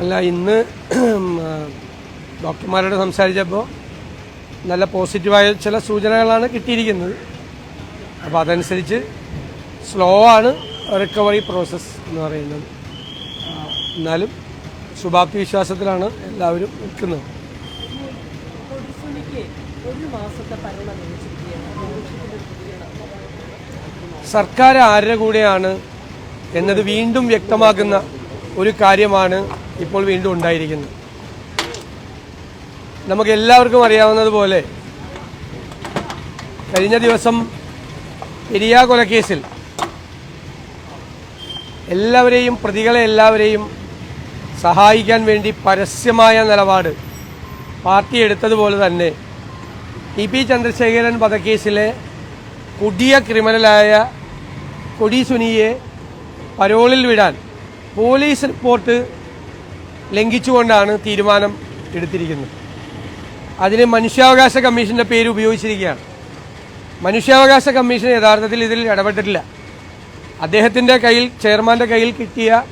അല്ല ഇന്ന് ഡോക്ടർമാരോട് സംസാരിച്ചപ്പോൾ നല്ല പോസിറ്റീവായ ചില സൂചനകളാണ് കിട്ടിയിരിക്കുന്നത്. അപ്പോൾ അതനുസരിച്ച് സ്ലോ ആണ് റിക്കവറി പ്രോസസ്സ് എന്ന് പറയുന്നത്. എന്നാലും ശുഭാപ്തി വിശ്വാസത്തിലാണ് എല്ലാവരും നിൽക്കുന്നത്. സർക്കാർ ആരുടെ കൂടെയാണ് എന്നത് വീണ്ടും വ്യക്തമാക്കുന്ന ഒരു കാര്യമാണ് ഇപ്പോൾ വീണ്ടും ഉണ്ടായിരിക്കുന്നു. നമുക്ക് എല്ലാവർക്കും അറിയാവുന്നതുപോലെ കഴിഞ്ഞ ദിവസം പെരിയ കൊലക്കേസിൽ എല്ലാവരെയും പ്രതികളെ എല്ലാവരെയും സഹായിക്കാൻ വേണ്ടി പരസ്യമായ നിലപാട് പാർട്ടി എടുത്തതുപോലെ തന്നെ ടി പി ചന്ദ്രശേഖരൻ വധക്കേസിലെ കൊടിയ ക്രിമിനലായ കൊടി സുനിയെ പരോളിൽ വിടാൻ പോലീസ് റിപ്പോർട്ട് ലംഘിച്ചുകൊണ്ടാണ് തീരുമാനം എടുത്തിരിക്കുന്നത്. അതിന് മനുഷ്യാവകാശ കമ്മീഷന്റെ പേര് ഉപയോഗിച്ചിരിക്കുകയാണ്. മനുഷ്യാവകാശ കമ്മീഷൻ യഥാർത്ഥത്തിൽ ഇതിൽ ഇടപെട്ടിട്ടില്ല. അദ്ദേഹത്തിന്റെ കയ്യിൽ ചെയർമാന്റെ കയ്യിൽ കിട്ടിയ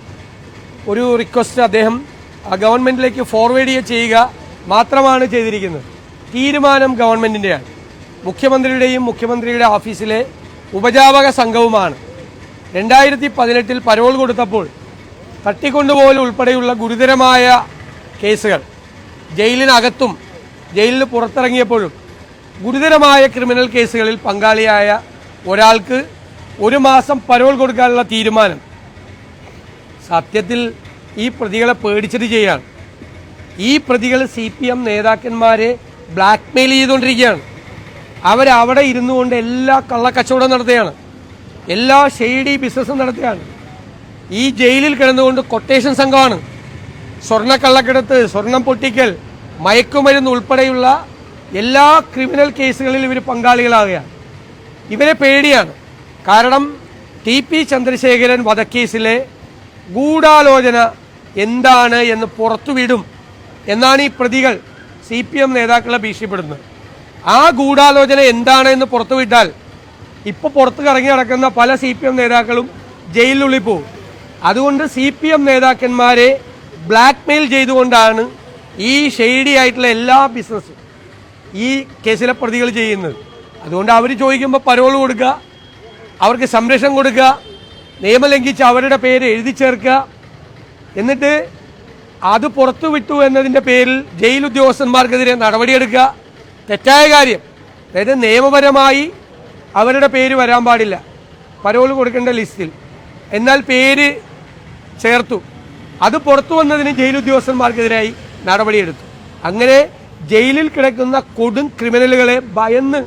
ഒരു റിക്വസ്റ്റ് അദ്ദേഹം ആ ഗവൺമെന്റിലേക്ക് ഫോർവേഡ് ചെയ്യുക മാത്രമാണ് ചെയ്തിരിക്കുന്നത്. തീരുമാനം ഗവൺമെന്റിന്റെയാണ് മുഖ്യമന്ത്രിയുടെയും മുഖ്യമന്ത്രിയുടെ ഓഫീസിലെ ഉപജാപക സംഘവുമാണ്. രണ്ടായിരത്തി പതിനെട്ടിൽ പരോൾ കൊടുത്തപ്പോൾ തട്ടിക്കൊണ്ടുപോകൽ ഉൾപ്പെടെയുള്ള ഗുരുതരമായ കേസുകൾ ജയിലിനകത്തും ജയിലിന് പുറത്തിറങ്ങിയപ്പോഴും ഗുരുതരമായ ക്രിമിനൽ കേസുകളിൽ പങ്കാളിയായ ഒരാൾക്ക് ഒരു മാസം പരോൾ കൊടുക്കാനുള്ള തീരുമാനം. സത്യത്തിൽ ഈ പ്രതികളെ പേടിച്ചിട്ട് ചെയ്യാണ്. ഈ പ്രതികൾ സി പി എം നേതാക്കന്മാരെ ബ്ലാക്ക്മെയിൽ ചെയ്തുകൊണ്ടിരിക്കുകയാണ്. അവരവിടെ ഇരുന്നു കൊണ്ട് എല്ലാ കള്ളക്കച്ചവടം നടത്തുകയാണ്. എല്ലാ ഷെയ്ഡി ബിസിനസ്സും നടത്തുകയാണ്. ഈ ജയിലിൽ കിടന്നുകൊണ്ട് കൊട്ടേഷൻ സംഘമാണ്. സ്വർണക്കള്ളക്കടത്ത് സ്വർണം പൊട്ടിക്കൽ മയക്കുമരുന്ന് ഉൾപ്പെടെയുള്ള എല്ലാ ക്രിമിനൽ കേസുകളിൽ ഇവർ പങ്കാളികളാവുകയാണ്. ഇവരെ പേടിയാണ്. കാരണം ടി പി ചന്ദ്രശേഖരൻ വധക്കേസിലെ ഗൂഢാലോചന എന്താണ് എന്ന് പുറത്തുവിടും എന്നാണ് ഈ പ്രതികൾ സി പി എം നേതാക്കളെ ഭീഷണിപ്പെടുന്നത് ആ ഗൂഢാലോചന എന്താണ് എന്ന് പുറത്തുവിട്ടാൽ ഇപ്പോൾ പുറത്ത് കറങ്ങി നടക്കുന്ന പല സി പി എം നേതാക്കളും ജയിലിനുള്ളിൽ പോകും അതുകൊണ്ട് സി പി എം നേതാക്കന്മാരെ ബ്ലാക്ക്മെയിൽ ചെയ്തുകൊണ്ടാണ് ഈ ഷെയ്ഡി ആയിട്ടുള്ള എല്ലാ ബിസിനസ്സും ഈ കേസിലെ പ്രതികൾ ചെയ്യുന്നത്. അതുകൊണ്ട് അവർ ചോദിക്കുമ്പോൾ പരോൾ കൊടുക്കുക അവർക്ക് സംരക്ഷണം കൊടുക്കുക നിയമം ലംഘിച്ച് അവരുടെ പേര് എഴുതി ചേർക്കുക. എന്നിട്ട് അത് പുറത്തു വിട്ടു എന്നതിന്റെ പേരിൽ ജയിൽ ഉദ്യോഗസ്ഥന്മാർക്കെതിരെ നടപടിയെടുക്കുക. തെറ്റായ കാര്യം. അതായത് നിയമപരമായി അവരുടെ പേര് വരാൻ പാടില്ല. പരോൾ കൊടുക്കേണ്ട ലിസ്റ്റിൽ. എന്നാൽ പേര് ചേർത്തു. അത് പുറത്തു വന്നതിന് ജയിൽ ഉദ്യോഗസ്ഥന്മാർക്കെതിരായി നടപടിയെടുത്തു. അങ്ങനെ ജയിലിൽ കിടക്കുന്ന കൊടും ക്രിമിനലുകളെ ഭയന്ന്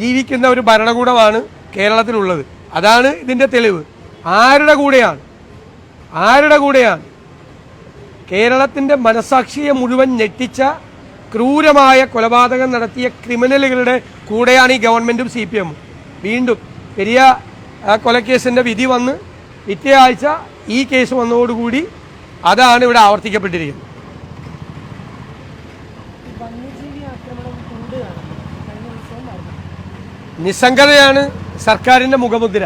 ജീവിക്കുന്ന ഒരു ഭരണകൂടമാണ് കേരളത്തിലുള്ളത്. അതാണ് ഇതിന്റെ തെളിവ്. ആരുടെ കൂടെയാണ്? ആരുടെ കൂടെയാണ്? കേരളത്തിന്റെ മനസാക്ഷിയെ മുഴുവൻ ഞെട്ടിച്ച ക്രൂരമായ കൊലപാതകം നടത്തിയ ക്രിമിനലുകളുടെ കൂടെയാണ് ഈ ഗവൺമെന്റും സി പി എമ്മും. വീണ്ടും പെരിയ കൊലക്കേസിന്റെ വിധി വന്ന് പിറ്റേ ആഴ്ച ഈ കേസ് വന്നതോടുകൂടി അതാണ് ഇവിടെ ആവർത്തിക്കപ്പെട്ടിരിക്കുന്നത്. നിസ്സംഗതയാണ് സർക്കാരിന്റെ മുഖമുദ്ര.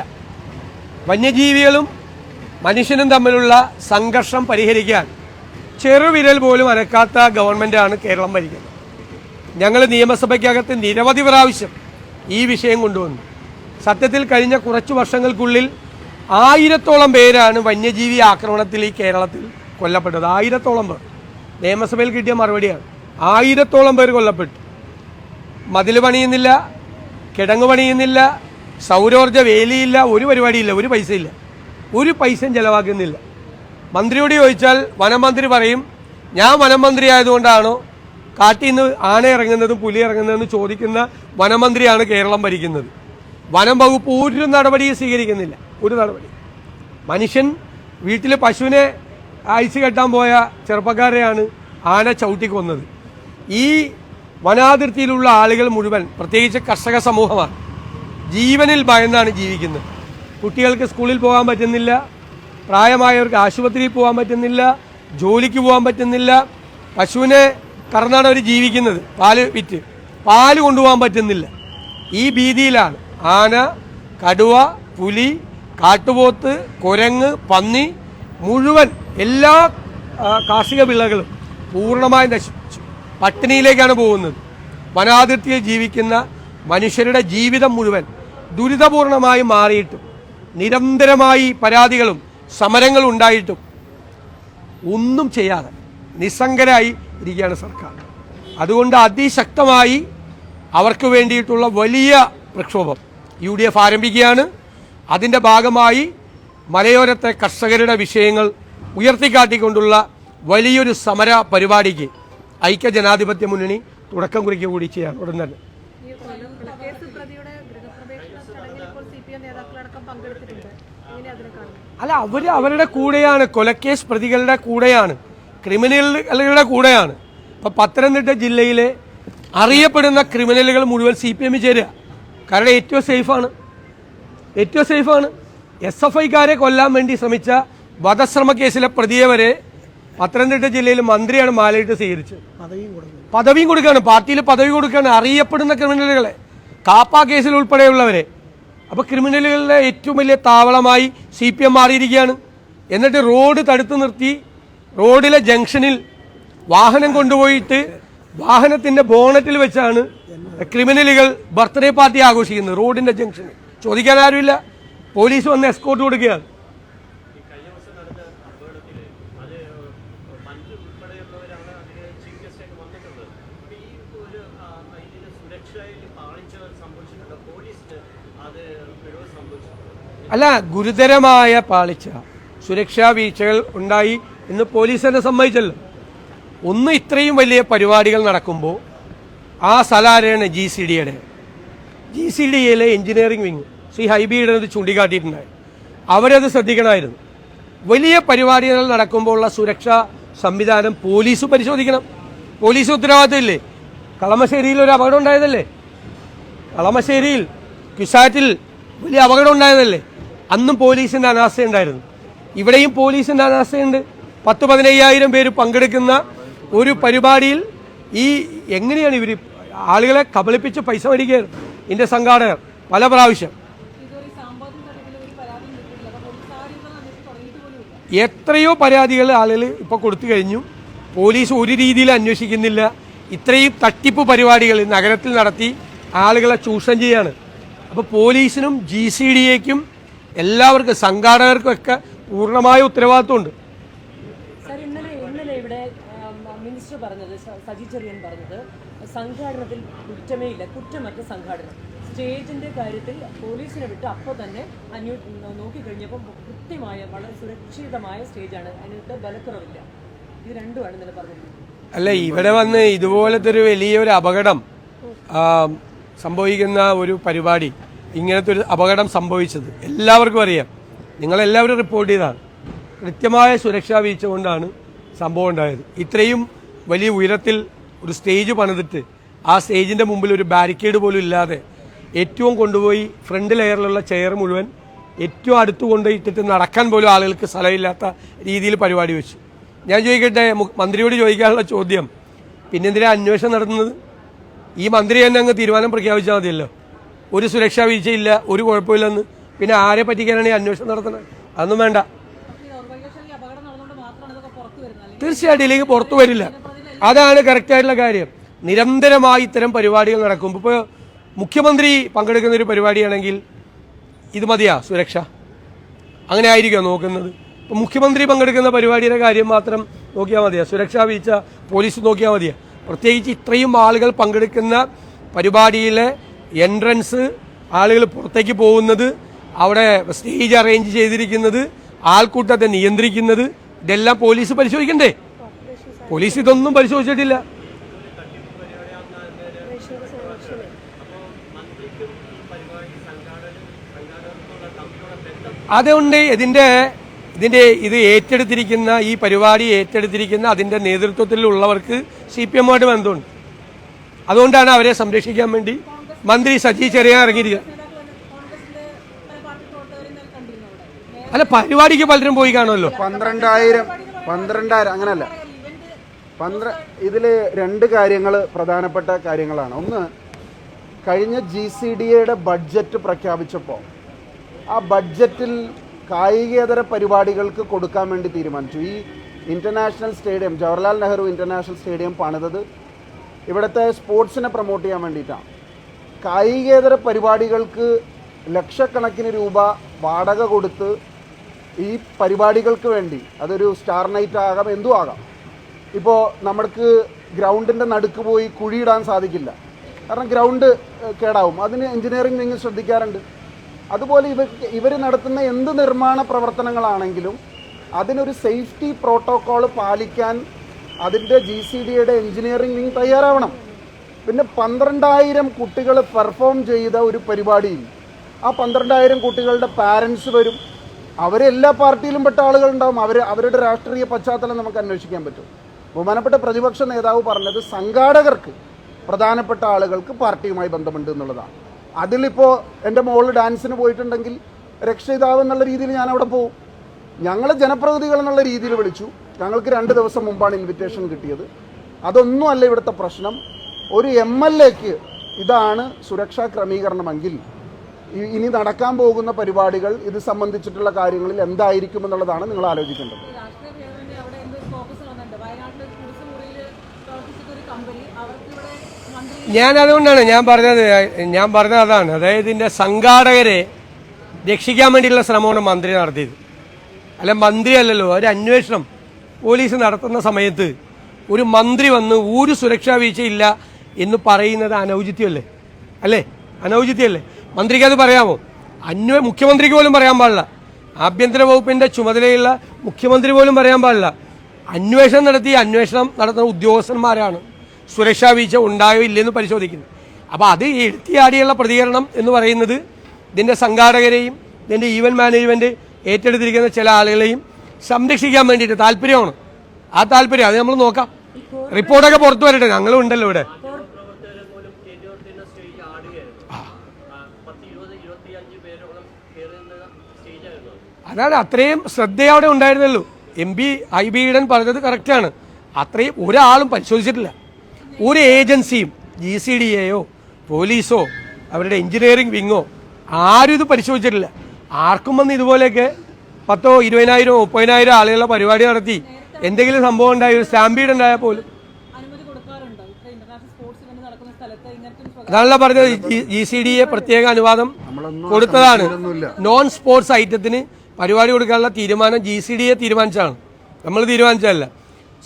വന്യജീവികളും മനുഷ്യനും തമ്മിലുള്ള സംഘർഷം പരിഹരിക്കാൻ ചെറുവിരൽ പോലും അനക്കാത്ത ഗവൺമെന്റാണ് കേരളം ഭരിക്കുന്നത്. ഞങ്ങൾ നിയമസഭയ്ക്കകത്ത് നിരവധി പ്രാവശ്യം ഈ വിഷയം കൊണ്ടുവന്നു. സത്യത്തിൽ കഴിഞ്ഞ കുറച്ച് വർഷങ്ങൾക്കുള്ളിൽ ആയിരത്തോളം പേരാണ് വന്യജീവി ആക്രമണത്തിൽ ഈ കേരളത്തിൽ കൊല്ലപ്പെട്ടത്. ആയിരത്തോളം പേർ. നിയമസഭയിൽ കിട്ടിയ മറുപടിയാണ്. ആയിരത്തോളം പേർ കൊല്ലപ്പെട്ടു. മതിൽ പണിയുന്നില്ല കിടങ്ങ് പണിയുന്നില്ല സൗരോർജ വേലിയില്ല ഒരു പരിപാടിയില്ല ഒരു പൈസയില്ല. ഒരു പൈസയും ചിലവാക്കുന്നില്ല. മന്ത്രിയോട് ചോദിച്ചാൽ വനമന്ത്രി പറയും ഞാൻ വനമന്ത്രി ആയതുകൊണ്ടാണോ കാട്ടിൽ നിന്ന് ആന ഇറങ്ങുന്നതും പുലി ഇറങ്ങുന്നതെന്ന് ചോദിക്കുന്ന വനമന്ത്രിയാണ് കേരളം ഭരിക്കുന്നത്. വനം വകുപ്പ് ഒരു നടപടിയും സ്വീകരിക്കുന്നില്ല. ഒരു നടപടി. മനുഷ്യൻ വീട്ടിൽ പശുവിനെ അയച്ചു കെട്ടാൻ പോയ ചെറുപ്പക്കാരെയാണ് ആന ചവിട്ടി കൊന്നത് ഈ വനാതിർത്തിയിലുള്ള ആളുകൾ മുഴുവൻ പ്രത്യേകിച്ച് കർഷക സമൂഹമാണ്. ജീവനിൽ ഭയന്നാണ് ജീവിക്കുന്നത്. കുട്ടികൾക്ക് സ്കൂളിൽ പോകാൻ പറ്റുന്നില്ല പ്രായമായവർക്ക് ആശുപത്രിയിൽ പോകാൻ പറ്റുന്നില്ല ജോലിക്ക് പോകാൻ പറ്റുന്നില്ല. പശുവിനെ കറന്നാണ് അവർ ജീവിക്കുന്നത് പാൽ വിറ്റ്. പാൽ കൊണ്ടുപോകാൻ പറ്റുന്നില്ല. ഈ ഭീതിയിലാണ് ആന കടുവ പുലി കാട്ടുപോത്ത് കുരങ്ങ് പന്നി മുഴുവൻ എല്ലാ കാർഷിക വിളകളും പൂർണമായി നശിച്ചു പട്ടിണിയിലേക്കാണ് പോകുന്നത്. വനാതിർത്തിയിൽ ജീവിക്കുന്ന മനുഷ്യരുടെ ജീവിതം മുഴുവൻ ദുരിതപൂർണമായി മാറിയിട്ടും നിരന്തരമായി പരാതികളും സമരങ്ങളും ഉണ്ടായിട്ടും ഒന്നും ചെയ്യാതെ നിസ്സംഗരായി ഇരിക്കുകയാണ് സർക്കാർ. അതുകൊണ്ട് അതിശക്തമായി അവർക്ക് വേണ്ടിയിട്ടുള്ള വലിയ പ്രക്ഷോഭം യു ഡി എഫ് ആരംഭിക്കുകയാണ്. അതിന്റെ ഭാഗമായി മലയോരത്തെ കർഷകരുടെ വിഷയങ്ങൾ ഉയർത്തിക്കാട്ടിക്കൊണ്ടുള്ള വലിയൊരു സമര പരിപാടിക്ക് ഐക്യ ജനാധിപത്യ മുന്നണി തുടക്കം കുറിക്കുക കൂടി ചെയ്യാൻ ഉടൻ തന്നെ. അല്ല അവർ അവരുടെ കൂടെയാണ്. കൊലക്കേസ് പ്രതികളുടെ കൂടെയാണ്. ക്രിമിനലുകളുടെ കൂടെയാണ്. ഇപ്പം പത്തനംതിട്ട ജില്ലയിലെ അറിയപ്പെടുന്ന ക്രിമിനലുകൾ മുഴുവൻ സി പി എമ്മിൽ ചേരുക. കാരണം ഏറ്റവും സേഫാണ് ഏറ്റവും സേഫാണ്. എസ് എഫ് ഐക്കാരെ കൊല്ലാൻ വേണ്ടി ശ്രമിച്ച വധശ്രമ കേസിലെ പ്രതിയെ വരെ പത്തനംതിട്ട ജില്ലയിൽ മന്ത്രിയാണ് മാലയിട്ട് സ്വീകരിച്ചത്. പദവിയും കൊടുക്കുകയാണ്. പാർട്ടിയിൽ പദവി കൊടുക്കുകയാണ്. അറിയപ്പെടുന്ന ക്രിമിനലുകളെ. കാപ്പ കേസിൽ ഉൾപ്പെടെയുള്ളവരെ. അപ്പോൾ ക്രിമിനലുകളുടെ ഏറ്റവും വലിയ താവളമായി സി പി എം മാറിയിരിക്കുകയാണ്. എന്നിട്ട് റോഡ് തടുത്തു നിർത്തി റോഡിലെ ജംഗ്ഷനിൽ വാഹനം കൊണ്ടുപോയിട്ട് വാഹനത്തിന്റെ ബോണറ്റിൽ വെച്ചാണ് ക്രിമിനലുകൾ ബർത്ത്ഡേ പാർട്ടി ആഘോഷിക്കുന്നത് റോഡിന്റെ ജംഗ്ഷനിൽ. ചോദിക്കാൻ ആരുമില്ല. പോലീസ് വന്ന് എസ്കോർട്ട് കൊടുക്കുകയാണ് അല്ല ഗുരുതരമായ പാളിച്ച സുരക്ഷാ വീഴ്ചകൾ ഉണ്ടായി എന്ന് പോലീസ് തന്നെ സമ്മതിച്ചല്ലോ. ഒന്ന് ഇത്രയും വലിയ പരിപാടികൾ നടക്കുമ്പോൾ ആ സ്ഥലമാണ് ജി സി ഡിയുടെ ജി സി ഡി എയിലെ എഞ്ചിനീയറിംഗ് വിങ് ശ്രീ ഹൈബിയുടെ അത് ചൂണ്ടിക്കാട്ടിയിട്ടുണ്ടായി. അവരത് ശ്രദ്ധിക്കണമായിരുന്നു. വലിയ പരിപാടികൾ നടക്കുമ്പോൾ ഉള്ള സുരക്ഷാ സംവിധാനം പോലീസ് പരിശോധിക്കണം. പോലീസ് ഉത്തരവാദിത്തമില്ലേ? കളമശ്ശേരിയിൽ ഒരു അപകടം ഉണ്ടായതല്ലേ? കളമശ്ശേരിയിൽ ക്യുസാറ്റിൽ വലിയ അപകടം ഉണ്ടായതല്ലേ? അന്നും പോലീസിന്റെ അനാസ്ഥയുണ്ടായിരുന്നു. ഇവിടെയും പോലീസിന്റെ അനാസ്ഥയുണ്ട്. പത്ത് പതിനയ്യായിരം പേര് പങ്കെടുക്കുന്ന ഒരു പരിപാടിയിൽ ഈ എങ്ങനെയാണ് ഇവർ ആളുകളെ കബളിപ്പിച്ച് പൈസ മേടിക്കുകയാണ് ഇതിന്റെ സംഘാടകർ പല പ്രാവശ്യം. എത്രയോ പരാതികൾ ആളുകൾ ഇപ്പോൾ കൊടുത്തു കഴിഞ്ഞു. പോലീസ് ഒരു രീതിയിൽ അന്വേഷിക്കുന്നില്ല. ഇത്രയും തട്ടിപ്പ് പരിപാടികൾ നഗരത്തിൽ നടത്തി ആളുകളെ ചൂഷണം ചെയ്യാണ്. അപ്പോൾ പോലീസിനും ജി സി ഡി എക്കും എല്ലാവർക്കും സംഘാടകർക്കും ഒക്കെ പൂർണമായ ഉത്തരവാദിത്വമുണ്ട്. ഇന്നലെ ഇന്നലെ ഇവിടെ മിനിസ്റ്റർ പറഞ്ഞത് സജി ചെറിയൻ പറഞ്ഞത് സംഘാടനത്തിൽ കുറ്റമേ ഇല്ല കുറ്റമറ്റ സംഘാടനം. സ്റ്റേജിന്റെ കാര്യത്തിൽ പോലീസിനെ വിട്ട് അപ്പോൾ തന്നെ അന്വേ നോക്കിക്കഴിഞ്ഞപ്പോൾ കൃത്യമായ വളരെ സുരക്ഷിതമായ സ്റ്റേജാണ്. അതിനകത്ത് ബലക്കുറവില്ല. ഇത് രണ്ടുമാണ് ഇന്നലെ പറഞ്ഞത് അല്ല ഇവിടെ വന്ന് ഇതുപോലത്തെ ഒരു വലിയൊരു അപകടം സംഭവിക്കുന്ന ഒരു പരിപാടി ഇങ്ങനത്തെ ഒരു അപകടം സംഭവിച്ചത്. എല്ലാവർക്കും അറിയാം. നിങ്ങളെല്ലാവരും റിപ്പോർട്ട് ചെയ്തതാണ് കൃത്യമായ സുരക്ഷാ വീഴ്ച കൊണ്ടാണ് സംഭവം ഉണ്ടായത്. ഇത്രയും വലിയ ഉയരത്തിൽ ഒരു സ്റ്റേജ് പണിതിട്ട് ആ സ്റ്റേജിന്റെ മുമ്പിൽ ഒരു ബാരിക്കേഡ് പോലും ഇല്ലാതെ ഏറ്റവും കൊണ്ടുപോയി ഫ്രണ്ട് ലെയറിലുള്ള ചെയർ മുഴുവൻ ഏറ്റവും അടുത്ത് കൊണ്ടുപോയിട്ടിട്ട് നടക്കാൻ പോലും ആളുകൾക്ക് സ്ഥലമില്ലാത്ത രീതിയിൽ പരിപാടി വെച്ചു. ഞാൻ ചോദിക്കട്ടെ മന്ത്രിയോട് ചോദിക്കാനുള്ള ചോദ്യം പിന്നെന്തിനാ അന്വേഷണം നടത്തുന്നത്? ഈ മന്ത്രി തന്നെ അങ്ങ് തീരുമാനം പ്രഖ്യാപിച്ചാൽ മതിയല്ലോ. ഒരു സുരക്ഷാ വീഴ്ചയില്ല ഒരു കുഴപ്പമില്ലെന്ന്. പിന്നെ ആരെ പറ്റിക്കാനാണ് ഈ അന്വേഷണം നടത്തുന്നത്? അതൊന്നും വേണ്ട. തീർച്ചയായിട്ടും ഇല്ലെങ്കിൽ പുറത്തു വരില്ല. അതാണ് കറക്റ്റായിട്ടുള്ള കാര്യം. നിരന്തരമായി ഇത്തരം പരിപാടികൾ നടക്കും ഇപ്പോൾ മുഖ്യമന്ത്രി പങ്കെടുക്കുന്ന ഒരു പരിപാടിയാണെങ്കിൽ ഇത് മതിയാ സുരക്ഷ. അങ്ങനെ ആയിരിക്കുമോ നോക്കുന്നത്? ഇപ്പം മുഖ്യമന്ത്രി പങ്കെടുക്കുന്ന പരിപാടിയുടെ കാര്യം മാത്രം നോക്കിയാൽ മതിയാ സുരക്ഷാ വീഴ്ച പോലീസ് നോക്കിയാൽ മതിയാ. പ്രത്യേകിച്ച് ഇത്രയും ആളുകൾ പങ്കെടുക്കുന്ന പരിപാടിയിലെ എൻട്രൻസ് ആളുകൾ പുറത്തേക്ക് പോകുന്നത് അവിടെ സ്റ്റേജ് അറേഞ്ച് ചെയ്തിരിക്കുന്നത് ആൾക്കൂട്ടത്തെ നിയന്ത്രിക്കുന്നത് ഇതെല്ലാം പോലീസ് പരിശോധിക്കണ്ടേ? പോലീസ് ഇതൊന്നും പരിശോധിച്ചിട്ടില്ല. അതുകൊണ്ട് ഇതിന്റെ ഇതിന്റെ ഇത് ഏറ്റെടുത്തിരിക്കുന്ന ഈ പരിപാടി ഏറ്റെടുത്തിരിക്കുന്ന അതിന്റെ നേതൃത്വത്തിലുള്ളവർക്ക് സി പി എമ്മുമായിട്ട് ബന്ധമുണ്ട്. അതുകൊണ്ടാണ് അവരെ സംരക്ഷിക്കാൻ വേണ്ടി മന്ത്രി സജി ചെറിയ അവിടെ അല്ല പരിപാടിക്ക് പലരും പോയി കാണുമല്ലോ. പന്ത്രണ്ടായിരം പന്ത്രണ്ടായിരം അങ്ങനല്ല. പന്ത്ര ഇതിൽ രണ്ട് കാര്യങ്ങൾ പ്രധാനപ്പെട്ട കാര്യങ്ങളാണ്. ഒന്ന് കഴിഞ്ഞ ജി സി ഡി എയുടെ ബഡ്ജറ്റ് പ്രഖ്യാപിച്ചപ്പോൾ ആ ബഡ്ജറ്റിൽ കായികേതര പരിപാടികൾക്ക് കൊടുക്കാൻ വേണ്ടി തീരുമാനിച്ചു. ഈ international stadium Jawaharlal Nehru international stadium പണിതത് ഇവിടുത്തെ സ്പോർട്സിനെ പ്രൊമോട്ട് ചെയ്യാൻ വേണ്ടിയിട്ടാണ്. കായികേതര പരിപാടികൾക്ക് ലക്ഷക്കണക്കിന് രൂപ വാടക കൊടുത്ത് ഈ പരിപാടികൾക്ക് വേണ്ടി അതൊരു സ്റ്റാർ നൈറ്റ് ആകാം എന്തും ആകാം. ഇപ്പോൾ നമ്മൾക്ക് ഗ്രൗണ്ടിന്റെ നടുക്ക് പോയി കുഴിയിടാൻ സാധിക്കില്ല. കാരണം ഗ്രൗണ്ട് കേടാവും. അതിന് എഞ്ചിനീയറിംഗ് നിങ്ങൾ ശ്രദ്ധിക്കാറുണ്ട്. അതുപോലെ ഇവർ ഇവർ നടത്തുന്ന എന്ത് നിർമ്മാണ പ്രവർത്തനങ്ങളാണെങ്കിലും അതിനൊരു സേഫ്റ്റി പ്രോട്ടോക്കോൾ പാലിക്കാൻ അതിന്റെ ജി സി ഡിയുടെ എഞ്ചിനീയറിംഗ് വിങ് തയ്യാറാവണം. പിന്നെ പന്ത്രണ്ടായിരം കുട്ടികൾ പെർഫോം ചെയ്ത ഒരു പരിപാടിയിൽ ആ പന്ത്രണ്ടായിരം കുട്ടികളുടെ പാരൻസ് വരും. അവരെല്ലാ പാർട്ടിയിലും പെട്ട ആളുകളുണ്ടാവും അവർ അവരുടെ രാഷ്ട്രീയ പശ്ചാത്തലം നമുക്ക് അന്വേഷിക്കാൻ പറ്റും. ബഹുമാനപ്പെട്ട പ്രതിപക്ഷ നേതാവ് പറഞ്ഞത് സംഘാടകർക്ക് പ്രധാനപ്പെട്ട ആളുകൾക്ക് പാർട്ടിയുമായി ബന്ധമുണ്ട് എന്നുള്ളതാണ്. അതിലിപ്പോൾ എന്റെ മോൾ ഡാൻസിന് പോയിട്ടുണ്ടെങ്കിൽ രക്ഷിതാവ് എന്നുള്ള രീതിയിൽ ഞാൻ അവിടെ പോകും ഞങ്ങളെ ജനപ്രതിനിധികൾ എന്നുള്ള രീതിയിൽ വിളിച്ചു. ഞങ്ങൾക്ക് രണ്ട് ദിവസം മുമ്പാണ് ഇൻവിറ്റേഷൻ കിട്ടിയത്. അതൊന്നുമല്ല ഇവിടുത്തെ പ്രശ്നം. ഒരു എം എൽ എക്ക് ഇതാണ് സുരക്ഷാ ക്രമീകരണമെങ്കിൽ ഇനി നടക്കാൻ പോകുന്ന പരിപാടികൾ ഇത് സംബന്ധിച്ചിട്ടുള്ള കാര്യങ്ങളിൽ എന്തായിരിക്കും എന്നുള്ളതാണ് നിങ്ങൾ ആലോചിക്കേണ്ടത് രാഷ്ട്രീയ ഭേദമന്യേ അവിടെ എന്തോ ഒരു ഫോക്കസ് വന്നിട്ടുണ്ട് വയനാട്ടിൽ കുടിസുമുറിയിൽ പ്രവർത്തിച്ചിട്ട് ഒരു കമ്പനി അവർക്ക് ഇവിടെ മന്ത്രി ഞാൻ അതുകൊണ്ടാണ് ഞാൻ പറഞ്ഞത് ഞാൻ പറഞ്ഞത് അതാണ്. അതായത് ഇതിന്റെ സംഘാടകരെ രക്ഷിക്കാൻ വേണ്ടിയിട്ടുള്ള ശ്രമമാണ് മന്ത്രി നടത്തിയത്. അല്ല മന്ത്രി അല്ലല്ലോ ഒരു അന്വേഷണം പോലീസ് നടത്തുന്ന സമയത്ത് ഒരു മന്ത്രി വന്ന് ഒരു സുരക്ഷാ വീഴ്ചയില്ല എന്ന് പറയുന്നത് അനൗചിത്യമല്ലേ? അല്ലേ? അനൗചിത്യമല്ലേ? മന്ത്രിക്ക് അത് പറയാമോ? അന്വേ മുഖ്യമന്ത്രിക്ക് പോലും പറയാൻ പാടില്ല. ആഭ്യന്തര വകുപ്പിന്റെ ചുമതലയുള്ള മുഖ്യമന്ത്രി പോലും പറയാൻ പാടില്ല. അന്വേഷണം നടത്തി അന്വേഷണം നടത്തുന്ന ഉദ്യോഗസ്ഥന്മാരാണ്. സുരക്ഷാ വീഴ്ച ഉണ്ടായോ ഇല്ലെന്ന് പരിശോധിക്കുന്നു. അപ്പോൾ അത് എഴുത്തിയാടിയുള്ള പ്രതികരണം എന്ന് പറയുന്നത് ഇതിന്റെ സംഘാടകരെയും ഇതിന്റെ ഈവന്റ് മാനേജ്മെന്റ് ഏറ്റെടുത്തിരിക്കുന്ന ചില ആളുകളെയും സംരക്ഷിക്കാൻ വേണ്ടിയിട്ട് താല്പര്യമാണ്. ആ താല്പര്യം അത് നമ്മൾ നോക്കാം. റിപ്പോർട്ടൊക്കെ പുറത്തു വരട്ടെ. ഞങ്ങളും ഉണ്ടല്ലോ ഇവിടെ. അതാണ് അത്രയും ശ്രദ്ധ അവിടെ ഉണ്ടായിരുന്നല്ലോ M P I B Eden പറഞ്ഞത് കറക്റ്റാണ് അത്രയും ഒരാളും പരിശോധിച്ചിട്ടില്ല. ഒരു ഏജൻസിയും ജി സി ഡി എയോ പോലീസോ അവരുടെ എഞ്ചിനീയറിംഗ് വിങ്ങോ ആരും ഇത് പരിശോധിച്ചിട്ടില്ല. ആർക്കും വന്ന് ഇതുപോലെയൊക്കെ പത്തോ ഇരുപതിനായിരമോ മുപ്പതിനായിരം ആളുകളുടെ പരിപാടി നടത്തി എന്തെങ്കിലും സംഭവം ഉണ്ടായി ഒരു സ്റ്റാമ്പീഡ് ഉണ്ടായാൽ പോലും. അനുമതി കൊടുക്കാറുണ്ടോ? ഇന്റർനാഷണൽ സ്പോർട്സ് നടക്കുന്ന സ്ഥലത്ത് ഇങ്ങനത്തെ ഒരു അതാണല്ലോ പറഞ്ഞത് ജി സി ഡി എ പ്രത്യേക അനുവാദം കൊടുത്തതാണ്. നോൺ സ്പോർട്സ് ഐറ്റത്തിന് പരിപാടി കൊടുക്കാനുള്ള തീരുമാനം ജി സി ഡി എ തീരുമാനിച്ചതാണ്. നമ്മൾ തീരുമാനിച്ചതല്ല.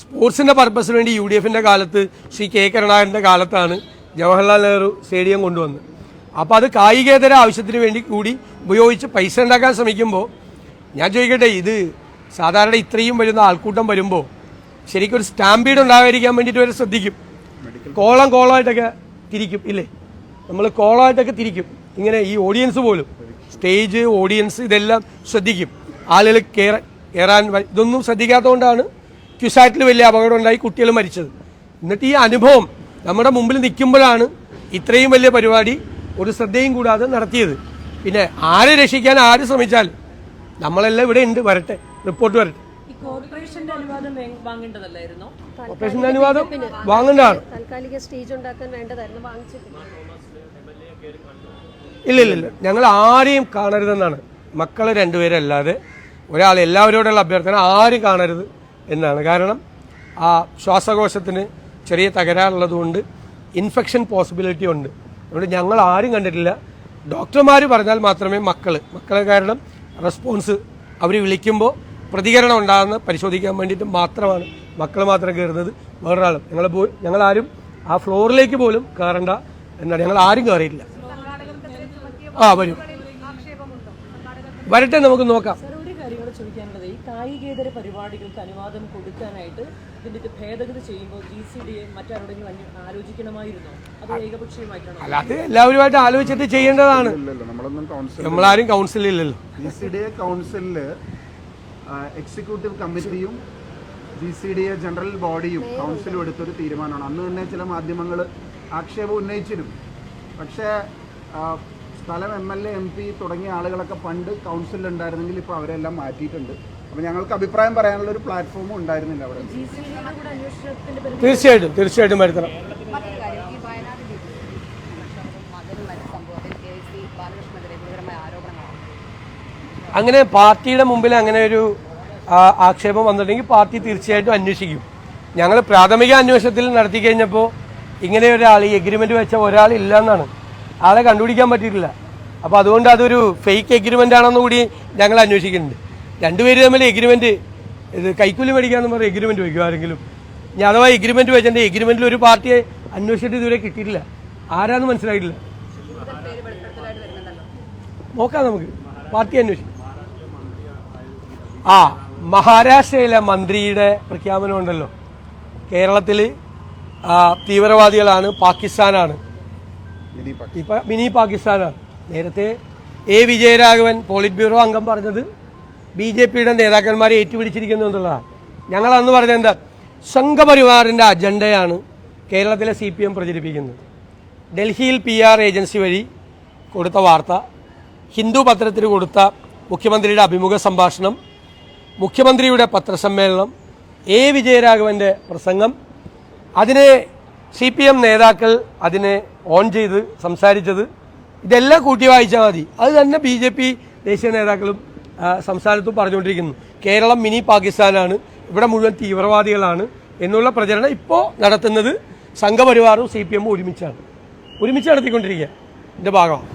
സ്പോർട്സിന്റെ പർപ്പസിന് വേണ്ടി യു ഡി എഫിന്റെ കാലത്ത് ശ്രീ കെ കരുണാകരന്റെ കാലത്താണ് ജവഹർലാൽ നെഹ്റു സ്റ്റേഡിയം കൊണ്ടുവന്നത്. അപ്പോൾ അത് കായികേതര ആവശ്യത്തിന് വേണ്ടി കൂടി ഉപയോഗിച്ച് പൈസ ഉണ്ടാക്കാൻ ശ്രമിക്കുമ്പോൾ ഞാൻ ചോദിക്കട്ടെ ഇത് സാധാരണ ഇത്രയും വരുന്ന ആൾക്കൂട്ടം വരുമ്പോൾ ശരിക്കും ഒരു സ്റ്റാമ്പീഡ് ഉണ്ടാകാതിരിക്കാൻ വേണ്ടിയിട്ട് വരെ ശ്രദ്ധിക്കും. കോളം കോളമായിട്ടൊക്കെ തിരിക്കും ഇല്ലേ? നമ്മൾ കോളമായിട്ടൊക്കെ തിരിക്കും. ഇങ്ങനെ ഈ ഓഡിയൻസ് പോലും സ്റ്റേജ് ഓഡിയൻസ് ഇതെല്ലാം ശ്രദ്ധിക്കും. ആളുകൾ കയറാൻ ഇതൊന്നും ശ്രദ്ധിക്കാത്തതുകൊണ്ടാണ് ക്യുസാറ്റിൽ വലിയ അപകടം ഉണ്ടായി കുട്ടികൾ മരിച്ചത്. എന്നിട്ട് ഈ അനുഭവം നമ്മുടെ മുമ്പിൽ നിൽക്കുമ്പോഴാണ് ഇത്രയും വലിയ പരിപാടി ഒരു ശ്രദ്ധയും കൂടാതെ നടത്തിയത്. പിന്നെ ആരെ രക്ഷിക്കാൻ ആര് ശ്രമിച്ചാൽ നമ്മളെല്ലാം ഇവിടെ ഉണ്ട് വരട്ടെ റിപ്പോർട്ട് വരട്ടെ. ഈ കോർപ്പറേഷന്റെ അനുവാദം വേ- വാങ്ങേണ്ടതല്ലായിരുന്നോ? ഓപ്പറേഷൻ അനുവാദം വാങ്ങേണ്ടതാണ്. താൽക്കാലിക സ്റ്റേജ് ഉണ്ടാക്കാൻ വേണ്ടതായിരുന്നു വാങ്ങിച്ചിട്ടില്ല. ഇല്ല ഇല്ല ഇല്ല. ഞങ്ങൾ ആരെയും കാണരുതെന്നാണ്. മക്കളെ രണ്ടുപേരല്ലാതെ ഒരാൾ എല്ലാവരോടുള്ള അഭ്യർത്ഥന ആരും കാണരുത്. എന്നാണ്. കാരണം ആ ശ്വാസകോശത്തിന് ചെറിയ തകരാറുള്ളത് കൊണ്ട് ഇൻഫെക്ഷൻ പോസിബിലിറ്റി ഉണ്ട്. അതുകൊണ്ട് ഞങ്ങൾ ആരും കണ്ടിട്ടില്ല. ഡോക്ടർമാർ പറഞ്ഞാൽ മാത്രമേ മക്കൾ മക്കളെ കാരണം റെസ്പോൺസ് അവർ വിളിക്കുമ്പോൾ പ്രതികരണം ഉണ്ടാകുന്ന പരിശോധിക്കാൻ വേണ്ടിയിട്ട് മാത്രമാണ്. മക്കൾ മാത്രം കയറുന്നത് വേറൊരാളും. ഞങ്ങൾ ഞങ്ങളാരും ആ ഫ്ലോറിലേക്ക് പോലും കയറണ്ട എന്നാണ്. ഞങ്ങൾ ആരും കയറിയിട്ടില്ല. ആ വരും. വരട്ടെ നമുക്ക് നോക്കാം സാർ ഒരു കാര്യം കൂടെ ചോദിക്കാനുള്ളത് ഈ കായികേതര പരിപാടികൾക്ക് അനുവാദം കൊടുക്കാനായിട്ട് ഇതിന്റെ ഇത് ഭേദഗതി ചെയ്യുമ്പോൾ ജി സി ഡി എ മറ്റാരോടെങ്കിലും അന്വ- ആലോചിക്കണമായിരുന്നോ? അത് ഏകപക്ഷീയമായിട്ടാണോ? അല്ല അത് എല്ലാവരുമായിട്ട് ആലോചിച്ചിട്ട് ചെയ്യേണ്ടതാണ്. ഇല്ലല്ലോ നമ്മളൊന്നും കൗൺസിൽ നമ്മളാരും കൗൺസിലില്ലല്ലോ ജി സി ഡി എ കൗൺസിലിൽ എക്സിക്യൂട്ടീവ് കമ്മിറ്റിയും G C D A general ബോഡിയും കൗൺസിലും എടുത്തൊരു തീരുമാനമാണ്. അന്ന് തന്നെ ചില മാധ്യമങ്ങൾ ആക്ഷേപം ഉന്നയിച്ചിരുന്നു. പക്ഷേ സ്ഥലം M L A M P തുടങ്ങിയ ആളുകളൊക്കെ പണ്ട് കൗൺസിലുണ്ടായിരുന്നെങ്കിൽ ഇപ്പോൾ അവരെല്ലാം മാറ്റിയിട്ടുണ്ട്. അപ്പോൾ ഞങ്ങൾക്ക് അഭിപ്രായം പറയാനുള്ള ഒരു പ്ലാറ്റ്ഫോമും ഉണ്ടായിരുന്നില്ല അവിടെ. തീർച്ചയായിട്ടും തീർച്ചയായിട്ടും വരുത്തണം. അങ്ങനെ പാർട്ടിയുടെ മുമ്പിൽ അങ്ങനെ ഒരു ആക്ഷേപം വന്നിട്ടുണ്ടെങ്കിൽ പാർട്ടി തീർച്ചയായിട്ടും അന്വേഷിക്കും. ഞങ്ങൾ പ്രാഥമിക അന്വേഷണത്തിൽ നടത്തി കഴിഞ്ഞപ്പോൾ ഇങ്ങനെ ഒരാൾ ഈ എഗ്രിമെന്റ് വെച്ച ഒരാൾ ഇല്ല എന്നാണ് ആളെ കണ്ടുപിടിക്കാൻ പറ്റിയിട്ടില്ല. അപ്പോൾ അതുകൊണ്ട് അതൊരു ഫേക്ക് എഗ്രിമെന്റ് ആണെന്ന് കൂടി ഞങ്ങൾ അന്വേഷിക്കുന്നുണ്ട്. രണ്ടുപേര് തമ്മിൽ എഗ്രിമെന്റ് ഇത് കൈക്കൂലി മേടിക്കാന്ന് പറഞ്ഞ എഗ്രിമെന്റ് വയ്ക്കും ആരെങ്കിലും. ഞാൻ അഥവാ എഗ്രിമെന്റ് വെച്ചിട്ട് എഗ്രിമെന്റിൽ ഒരു പാർട്ടിയെ അന്വേഷിച്ചിട്ട് ഇതുവരെ കിട്ടിയിട്ടില്ല. ആരാന്ന് മനസ്സിലായിട്ടില്ല. നോക്കാം നമുക്ക്. പാർട്ടി അന്വേഷിക്കും ആ മഹാരാഷ്ട്രയിലെ മന്ത്രിയുടെ പ്രഖ്യാപനം ഉണ്ടല്ലോ. കേരളത്തിൽ തീവ്രവാദികളാണ് പാകിസ്ഥാനാണ്. ഇപ്പം മിനി പാകിസ്ഥാനാണ്. നേരത്തെ എ വിജയരാഘവൻ പോളിറ്റ് ബ്യൂറോ അംഗം പറഞ്ഞത് ബി ജെ പിയുടെ നേതാക്കന്മാരെ ഏറ്റുപിടിച്ചിരിക്കുന്നു എന്നുള്ളതാണ് ഞങ്ങൾ അന്ന് പറഞ്ഞത് എന്താ? സംഘപരിവാറിന്റെ അജണ്ടയാണ് കേരളത്തിലെ സി പി എം പ്രചരിപ്പിക്കുന്നത്. ഡൽഹിയിൽ പി ആർ ഏജൻസി വഴി കൊടുത്ത വാർത്ത ഹിന്ദു പത്രത്തിൽ കൊടുത്ത മുഖ്യമന്ത്രിയുടെ അഭിമുഖ സംഭാഷണം മുഖ്യമന്ത്രിയുടെ പത്രസമ്മേളനം എ വിജയരാഘവന്റെ പ്രസംഗം അതിനെ സി പി എം നേതാക്കൾ അതിനെ ഓൺ ചെയ്ത് സംസാരിച്ചത് ഇതെല്ലാം കൂട്ടി വായിച്ചാൽ മതി. അത് തന്നെ ബി ജെ പി ദേശീയ നേതാക്കളും സംസ്ഥാനത്തും പറഞ്ഞുകൊണ്ടിരിക്കുന്നു. കേരളം മിനി പാകിസ്ഥാനാണ്. ഇവിടെ മുഴുവൻ തീവ്രവാദികളാണ് എന്നുള്ള പ്രചരണം ഇപ്പോൾ നടത്തുന്നത് സംഘപരിവാറും സി പി എമ്മും ഒരുമിച്ചാണ്. ഒരുമിച്ച് നടത്തിക്കൊണ്ടിരിക്കുക. ഇതിന്റെ ഭാഗമാണ്